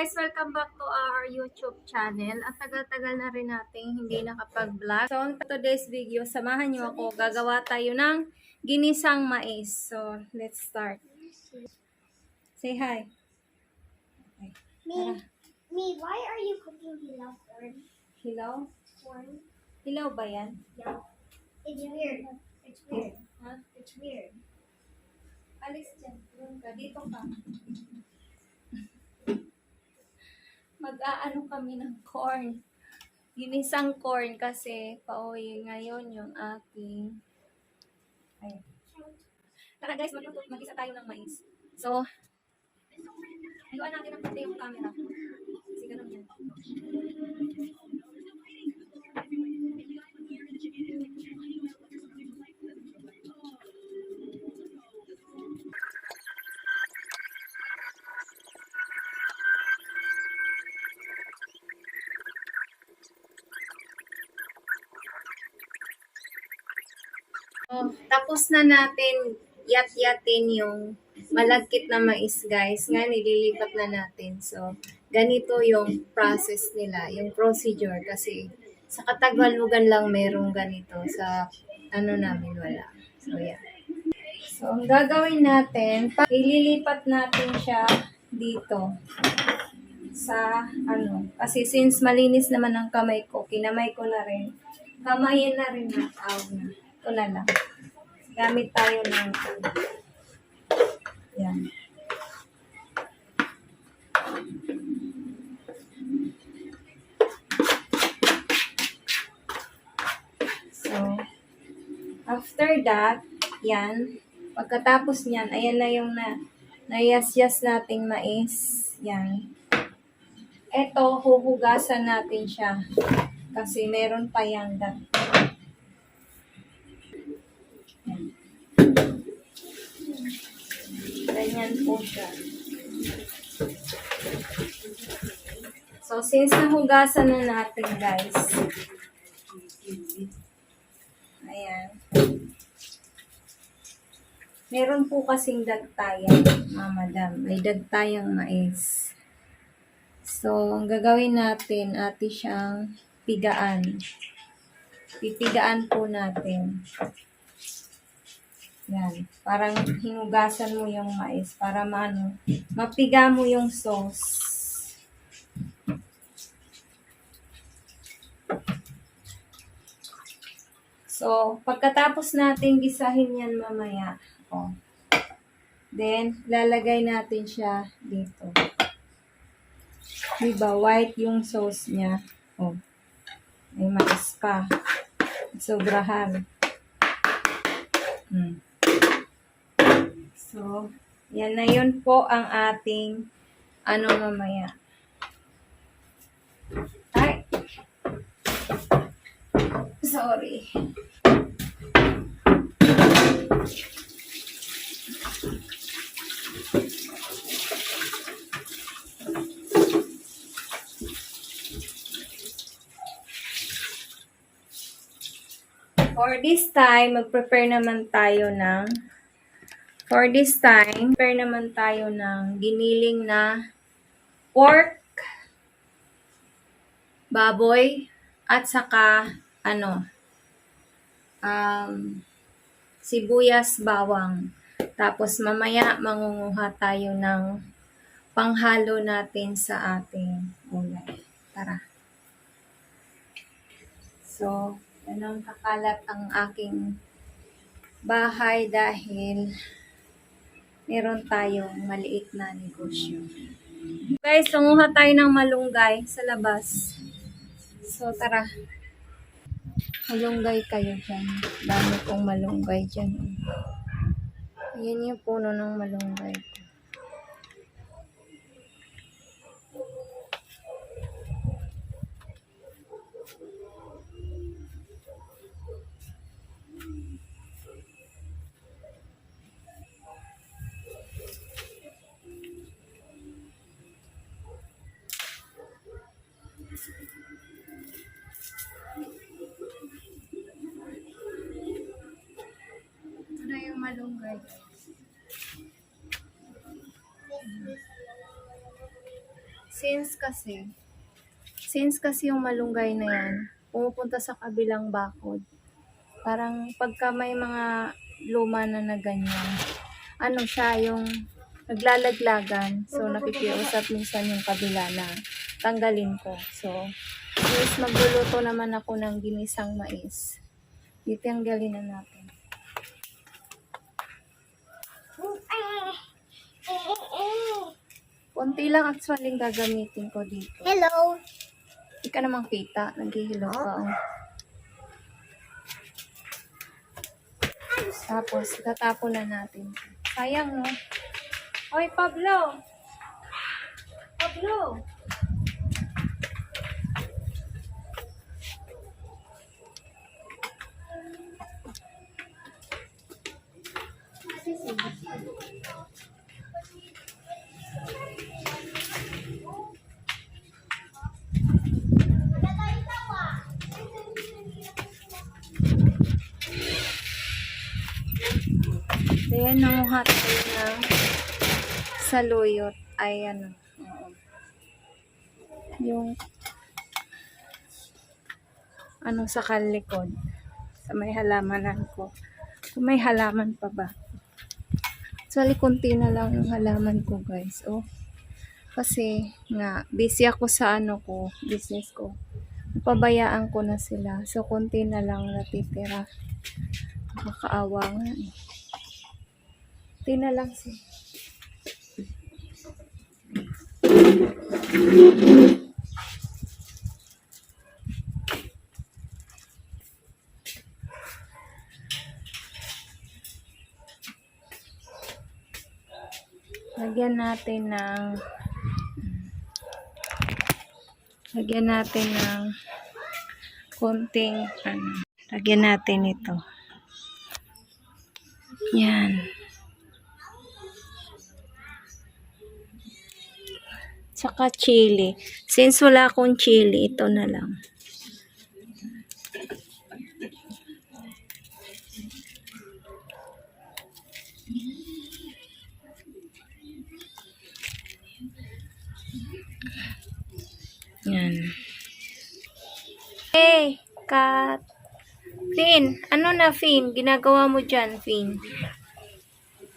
guys! Welcome back to our YouTube channel. Ang tagal-tagal na rin nating hindi nakapag-vlog. So, on today's video, samahan niyo ako. Gagawa tayo ng ginisang mais. So, let's start. Say hi. Okay. Me, me, why are you cooking hilaw corn? Hilaw? Corn? Hilaw ba yan? Yeah. It's weird. It's weird. Ha? It's weird. Alis dyan. Doon ka. Dito ka. Mag-aano kami ng corn. Ginisang corn kasi pauwi ngayon yung aking Ayan. Tara guys, mag-isa tayo ng mais. So, Iwan natin ang pati yung camera. Kasi ganun yan. Oh, tapos na natin yat-yatin yung malagkit na mais, guys. Nga, nililipat na natin. So, ganito yung process nila, yung procedure. Kasi, sa Katagalugan lang merong ganito. Sa, ano namin, wala. So, yeah. So, ang gagawin natin, pa- ililipat natin siya dito sa ano. Kasi since malinis naman ang kamay ko, kinamay ko na rin. Kamayin na rin na tawag na. Ito na lang. Gamit tayo ng. Yan. So, after that, yan. Pagkatapos niyan, ayan na yung na, nayasyas nating mais. Yan. Ito, huhugasan natin siya. Kasi meron pa yung dat. Ganyan po siya. So, since nahugasan na natin, guys. Ayan. Meron po kasing dagtayan, mga madam. May dagtayang mais. So, ang gagawin natin, ati siyang pigaan. Pipigaan po natin. Yan. Parang hinugasan mo yung mais para maano, mapiga mo yung sauce. So, pagkatapos natin gisahin yan mamaya, oh. Then, lalagay natin siya dito. Diba, white yung sauce niya. Oh. May mais pa. Sobrahan. Hmm. So, yan na yun po ang ating ano mamaya. Ay! Sorry. For this time, mag-prepare naman tayo ng For this time, prepare naman tayo ng giniling na pork, baboy, at saka, ano, um, sibuyas, bawang. Tapos mamaya, mangunguha tayo ng panghalo natin sa ating gulay. Tara. So, ganun kakalat ang aking bahay dahil meron tayong maliit na negosyo. Guys, nanguha tayo ng malunggay sa labas. So, tara. Malunggay kayo dyan. Dami pong malunggay dyan. Ayan yung puno ng malunggay. Since kasi, since kasi yung malunggay na yan, pumupunta sa kabilang bakod. Parang pagka may mga luma na na ganyan, ano siya yung naglalaglagan. So, nakikiusap minsan yung kabila na tanggalin ko. So, yes, magluluto naman ako ng ginisang mais. Itanggalin na natin. Kunti lang actually yung gagamitin ko dito. Hello. Hindi ka namang kita. Naghihilo ka. Oh. Tapos, tatapon na natin. Sayang, no? Hoy, Pablo! Pablo! Ayan, nanguha tayo ng saluyot. Ay, oo. Yung ano sa kalikod. Sa may halamanan ko. May halaman pa ba. Actually, konti na lang yung halaman ko, guys. Oh. Kasi, nga, busy ako sa ano ko, business ko. Napabayaan ko na sila. So, konti na lang natitira. Nakakaawa nga eh. Konti na lang si. Lagyan natin ng lagyan natin ng konting ano, lagyan natin ito. Yan. Tsaka chili. Since wala akong chili, ito na lang. Yan. Hey, kat. Fin, ano na Fin? Ginagawa mo dyan, Fin?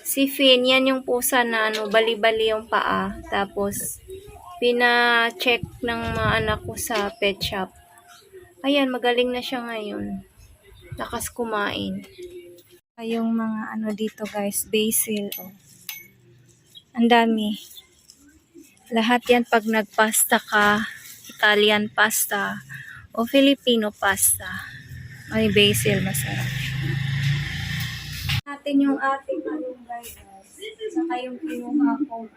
Si Fin, yan yung pusa na ano, bali-bali yung paa. Tapos, pina-check ng mga anak ko sa pet shop. Ayan, magaling na siya ngayon. Lakas kumain. Yung mga ano dito guys, basil. Oh. Ang dami. Lahat yan pag nagpasta ka, Italian pasta, o Filipino pasta. May basil, masarap. Natin yung ating malunggay guys. Saka yung kinuha ko.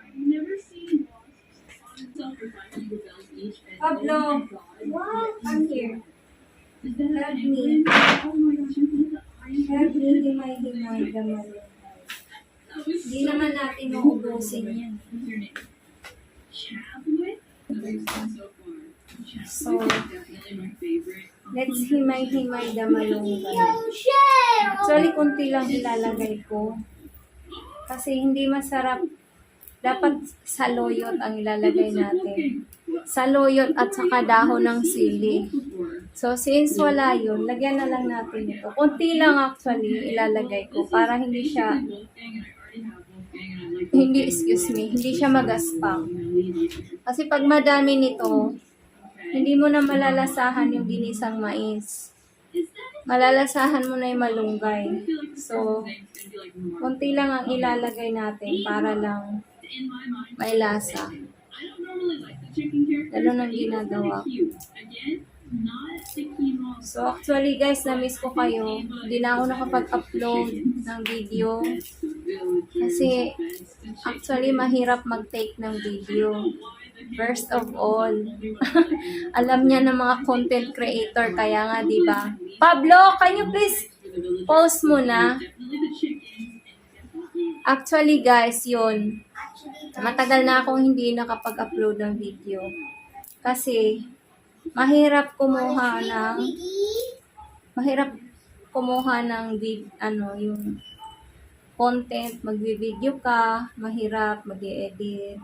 Pablo, I'm here. Help me. Help me himay-himay the malunggay. Hindi naman natin uubusin yan. So, let's himay-himay the malunggay. Actually, kunti lang ilalagay ko. Kasi hindi masarap. Dapat saloyot ang ilalagay natin. Saloyot at saka dahon ng sili. So, since wala yun, lagyan na lang natin ito. Kunti lang actually ilalagay ko para hindi siya, hindi, excuse me, hindi siya magaspang. Kasi pag madami nito, hindi mo na malalasahan yung ginisang mais. Malalasahan mo na yung malunggay. So, konti lang ang ilalagay natin para lang may lasa. Ganun ang ginagawa ko. So, actually guys, na-miss ko kayo. Hindi na ako nakapag-upload ng video. Kasi, actually, mahirap mag-take ng video. First of all, alam niya ng mga content creator, kaya nga, di ba? Pablo, can you please post muna? Actually, guys, yun. Matagal na akong hindi nakapag-upload ng video. Kasi, mahirap kumuha ng mahirap kumuha ng vid, ano, yung content, magvi-video ka, mahirap, mag-edit.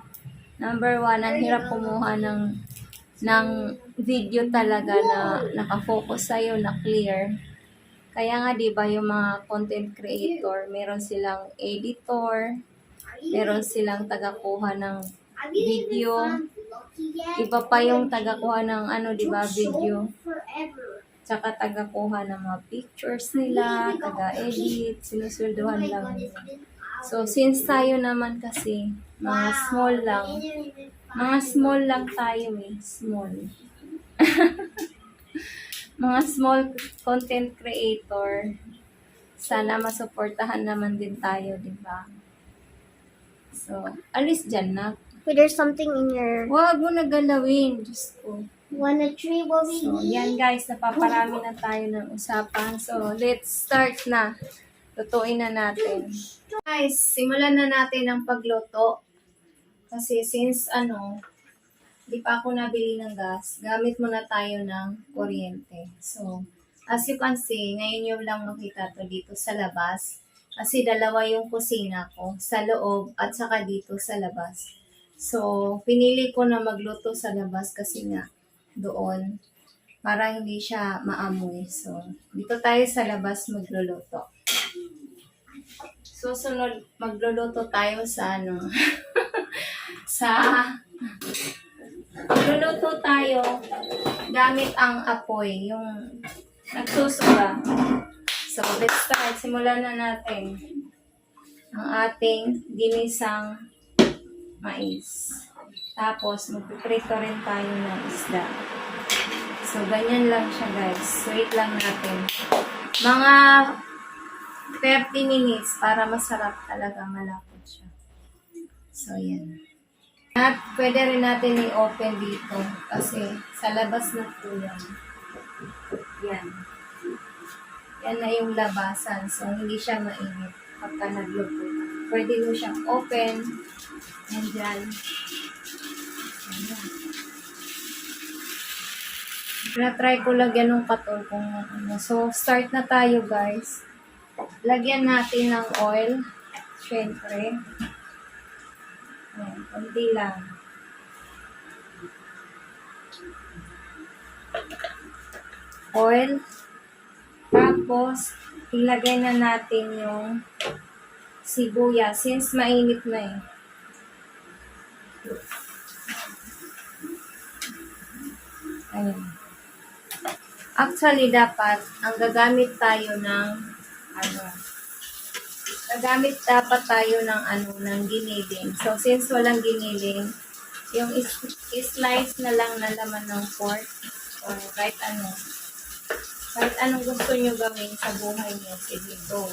Number one, ang hirap kumuha ng ng video talaga na nakafocus sa'yo, na clear. Kaya nga, di ba, yung mga content creator, meron silang editor, meron silang tagakuha ng video. Iba pa yung tagakuha ng ano, di ba, video. Tsaka tagakuha ng mga pictures nila, taga-edit, sinusweldohan lang nila. So, since tayo naman kasi, mga small lang, mga small lang tayo eh, small. mga small content creator, sana masuportahan naman din tayo, di ba? So, alis dyan na. Wait, there's something in your... Huwag mo na galawin, Diyos ko. When a tree will be So, yan guys, napaparami na tayo ng usapan. So, let's start na. Lutuin na natin. Guys, simulan na natin ang pagluto. Kasi since ano, di pa ako nabili ng gas, gamit muna tayo ng kuryente. So, as you can see, ngayon yung lang makita to dito sa labas. Kasi dalawa yung kusina ko, sa loob at saka dito sa labas. So, pinili ko na magluto sa labas kasi nga, doon para hindi siya maamoy. So, dito tayo sa labas magluluto. Susunod, magluluto tayo sa ano, sa, magluluto tayo gamit ang apoy, yung nagsusuba. So, let's start. Simulan na natin ang ating ginisang mais. Tapos, magpiprito rin tayo ng isda. So, ganyan lang siya, guys. Wait lang natin. Mga 30 minutes para masarap talaga malapot siya. So, yan. At pwede rin natin i-open dito kasi sa labas na po yan. Yan. Yan na yung labasan. So, hindi siya mainit pagka nagluto. Pwede mo siyang open. Yan dyan. Na-try ko lagyan ng katol kung ano. So, start na tayo guys. Lagyan natin ng oil. Siyempre. Ayan, konti lang. Oil. Tapos, ilagay na natin yung sibuyas since mainit na eh. Ayan. Actually, dapat, ang gagamit tayo ng, ano, gagamit dapat tayo ng, ano, ng giniling. So, since walang giniling, yung is- slice na lang na laman ng pork, or kahit ano, kahit anong gusto nyo gawin sa buhay nyo, sige, go.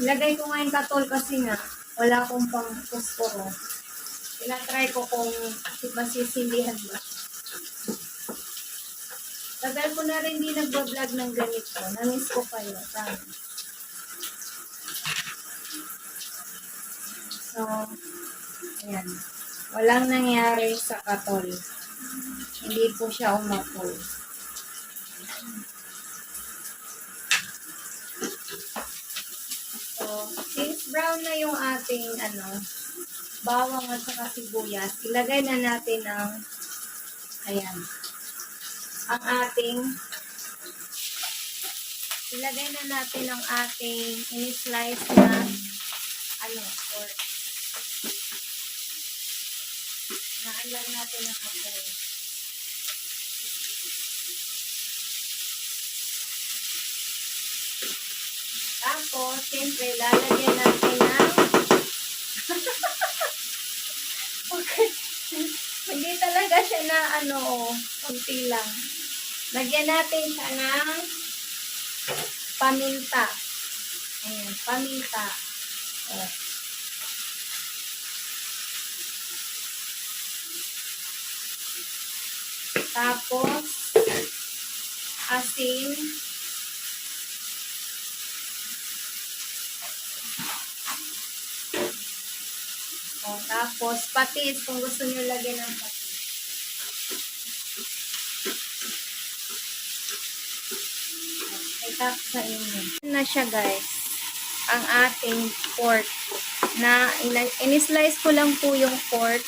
Ilagay ko ngayon katol kasi nga, wala akong pang kuskuro. Tinatry ko kung masisindihan ba. Tagal ko na rin di nagbablog ng ganito. Namiss ko kayo. Tama. So, ayan. Walang nangyari sa katol. Hindi po siya umapol. So, since brown na yung ating ano, bawang at saka sibuyas, ilagay na natin ang ayan, ang ating ilagay na natin ang ating in-slice na ano, or naalan natin ang apoy. Tapos, siyempre, lalagyan natin ng okay. Hindi talaga siya na ano, kunti lang. Lagyan natin siya ng paminta. Ayan, paminta. Oh. Tapos, asin. O, tapos, patis, kung gusto nyo lagyan ng patis. Itak sa inyo. Na siya guys. Ang ating pork. Na in-slice ko lang po yung pork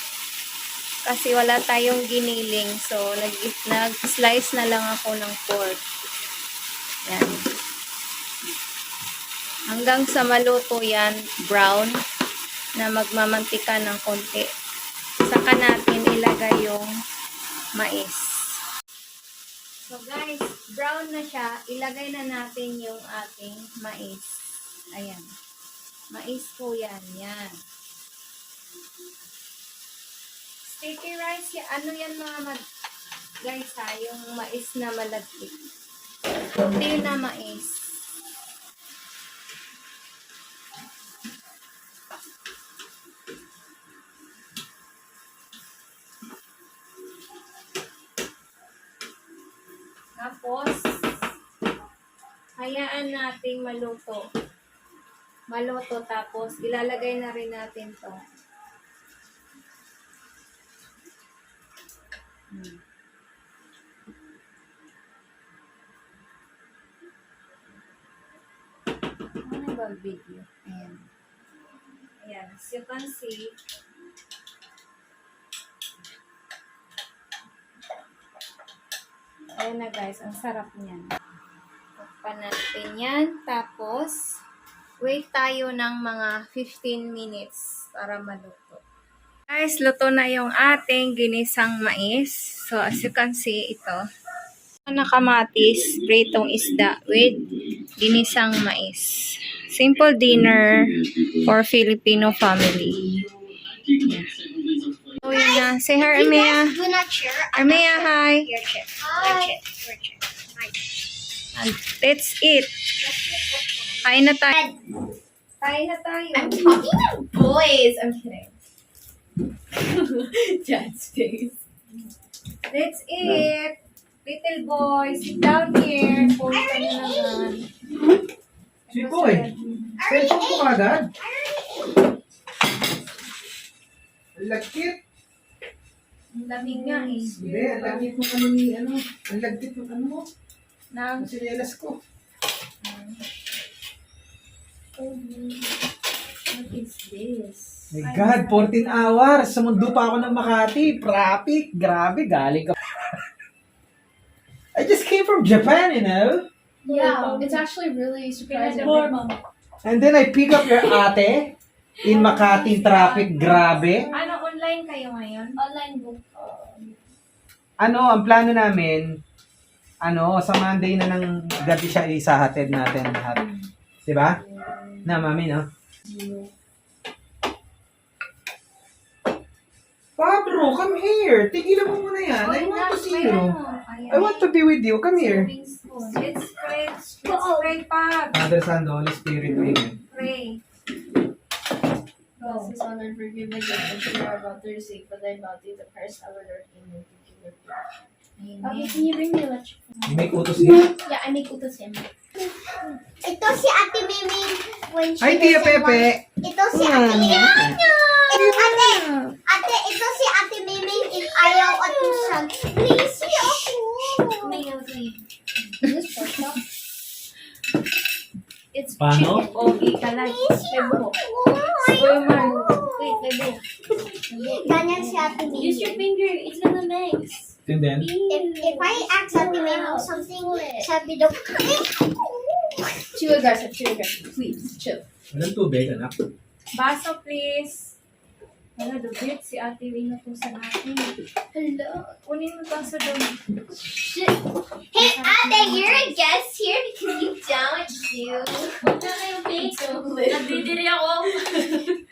kasi wala tayong giniling. So, nag, nag-slice na lang ako ng pork. Yan. Hanggang sa maluto yan, brown, na magmamantika ng konti. Saka natin ilagay yung mais. So guys, brown na siya. Ilagay na natin yung ating mais. Ayan. Mais po yan. Yan. Sticky rice, ano yan mga mag... Guys ha, yung mais na malagkit. Puti na mais. Tapos, hayaan nating maluto. Maluto tapos ilalagay na rin natin to. Hmm. Ano ba video? Ayan. Ayan. As you can see, Ayan na guys, ang sarap niyan. Takpan natin yan. Tapos, wait tayo ng mga 15 minutes para maluto. Guys, luto na yung ating ginisang mais. So, as you can see, ito. Nakamatis, pritong isda with ginisang mais. Simple dinner for Filipino family. Yeah. So, yun na. Say hi, Armea. Armea, hi. Your chip. Your chip. Your chip. My And let's eat. Kain na tayo. Kain na tayo. I'm talking to boys. I'm kidding. Dad's face. Let's eat. Little boy, sit down here. Puro ka na naman. I already Cellphone ko agad. Lagkit. Ang lamig nga eh. Hindi, ang lagkit ng ano ni ano. Ang lagkit ng ano mo. Nang, Ang sinelas ko. What is this? My God, 14 hours. Sa mundo pa ako ng Makati. Traffic. Grabe, galing ka. I just came from Japan, you know. Yeah, it's actually really surprising. And then I pick up your ate in Makati traffic. Grabe. ano, online kayo ngayon? Online book. Ano, ang plano namin, ano, sa Monday na ng gabi siya isahatid natin lahat. Diba? Na, mami, no? Pablo, come here. Tigilan mo muna yan. I want to see you. I want to be with you. Come here. Let's pray. Let's pray, Pab. Father, Son, the Holy Spirit. Amen. Pray. Bless His Son and forgive guilt which we are about to receive, for thy bounty, the Christ our Lord. Amen. Thank you, Lord. Okay, Amen. can you bring me a lunch? You make utos here. Yeah, I make utos him. Ito si Ate Mimi when she Ay, Tia doesn't want- Pepe. Ito si Ate Mimi. Ate, ate, ito si Ate Mimi if ayaw at tusag. Please, ako. It's Paano? chicken. Pogi ka lang. May buhok. Uy, man. Wait. Ganyan si Ate Mimi. Use your finger. It's gonna mix. And then, If, if I ask Ate Mimi something, sabi daw, Chew aggressive. Chew aggressive. Please, chill. walang tubig, anak. Baso, please. Wala, dubit. Si Ate Wina po sa natin. Hello. Kunin mo baso doon. Shit. Hey, Ate, you're a guest here because you don't do. Huwag na kayong fake. Nagdidiri ako.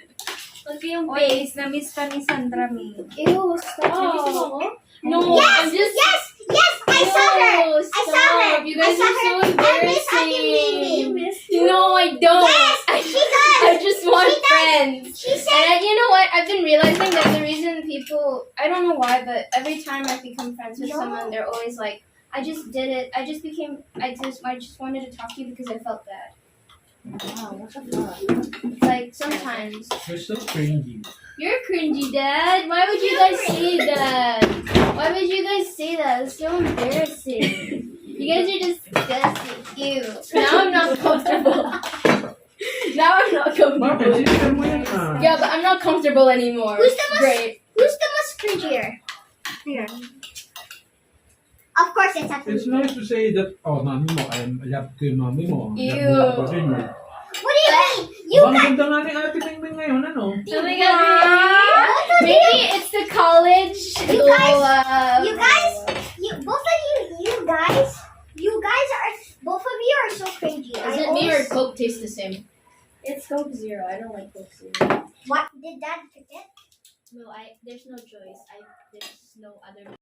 Huwag kayong Oy, na-miss ka ni Sandra May. Ew, stop. Mo ako? Oh. No, Yes, I'm just... yes, yes, I saw her. No, I oh, saw her. stop. You guys I saw are so her. I miss Ate embarrassing. Mimi. No, I don't. Yes, I, she does. I just want She does. friends. She And said, I- you know what? I've been realizing that the reason people, I don't know why, but every time I become friends with No. someone, they're always like, I just did it. I just became, I just, I just wanted to talk to you because I felt bad. Wow, what the fuck? Like, sometimes. You're so cringy. You're cringy, Dad. Why would you guys say that? Why would you guys say that? It's so embarrassing. You guys are just disgusting. Ew. Now I'm not comfortable. now I'm not Bakit? comfortable. Sister mo yan ah. Yeah, but I'm not comfortable anymore. Who's the most- Great. Who's the most cringier? Here. Of course, it's Ate It's nice to say that, oh, mami mo, I love ko yung mami mo. Ew. Love rin mo. What do you mean? You Ang ganda nga ni Ate Mingming ngayon, ano? Oh my god. Maybe it's the college. You guys- love. You guys, you both of you, you guys, you guys are both of you are so cringy. Is I it me or always- Coke taste the same? It's Coke Zero. I don't like Coke Zero. What did Dad forget? No, I. There's no choice. I. There's no other.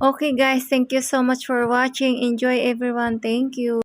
Okay guys, thank you so much for watching. Enjoy everyone. Thank you.